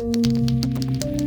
はい。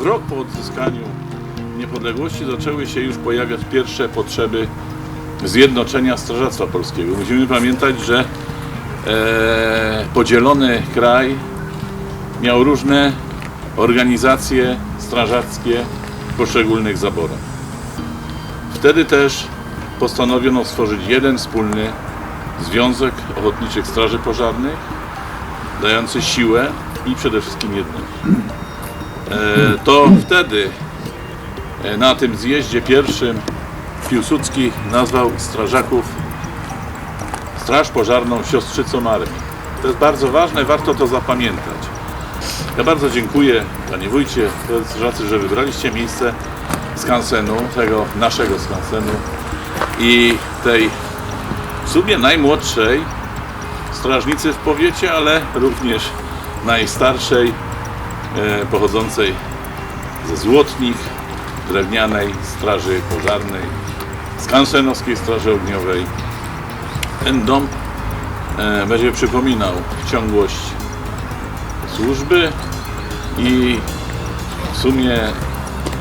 W rok po odzyskaniu niepodległości zaczęły się już pojawiać pierwsze potrzeby zjednoczenia Strażactwa Polskiego. Musimy pamiętać, że e, podzielony kraj miał różne organizacje strażackie w poszczególnych zaborach. Wtedy też postanowiono stworzyć jeden wspólny Związek Ochotniczych Straży Pożarnych, dający siłę i przede wszystkim jedność. E, To wtedy e, na tym zjeździe pierwszym Piłsudski nazwał strażaków Straż Pożarną siostrzycą armii. To jest bardzo ważne, warto to zapamiętać. Ja bardzo dziękuję Panie Wójcie, strażacy, że wybraliście miejsce skansenu, tego naszego skansenu i tej w sumie najmłodszej strażnicy w powiecie, ale również najstarszej, pochodzącej ze Złotnich, drewnianej straży pożarnej, skansenowskiej straży ogniowej. Ten dom e, będzie przypominał ciągłość służby i w sumie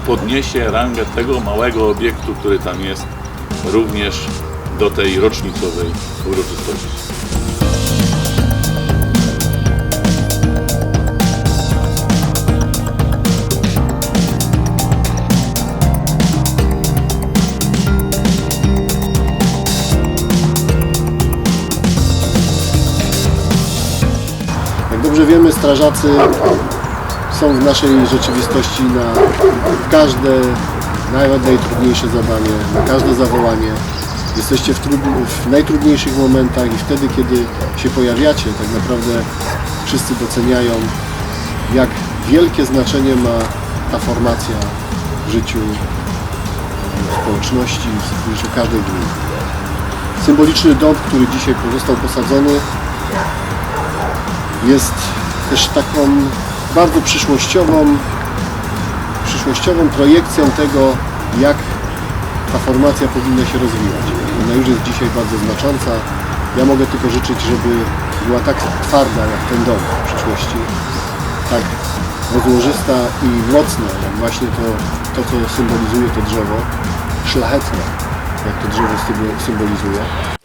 podniesie rangę tego małego obiektu, który tam jest, również do tej rocznicowej uroczystości. Dobrze wiemy, strażacy są w naszej rzeczywistości na każde, nawet najtrudniejsze zadanie, na każde zawołanie. Jesteście w, w najtrudniejszych momentach i wtedy, kiedy się pojawiacie, tak naprawdę wszyscy doceniają, jak wielkie znaczenie ma ta formacja w życiu e, społeczności, w życiu każdej gminy. Symboliczny dom, który dzisiaj został posadzony, jest też taką bardzo przyszłościową, przyszłościową projekcją tego, jak ta formacja powinna się rozwijać. Ona już jest dzisiaj bardzo znacząca. Ja mogę tylko życzyć, żeby była tak twarda jak ten dom w przyszłości, tak rozłożysta i mocna, jak właśnie to, to co symbolizuje to drzewo, szlachetna, jak to drzewo symbolizuje.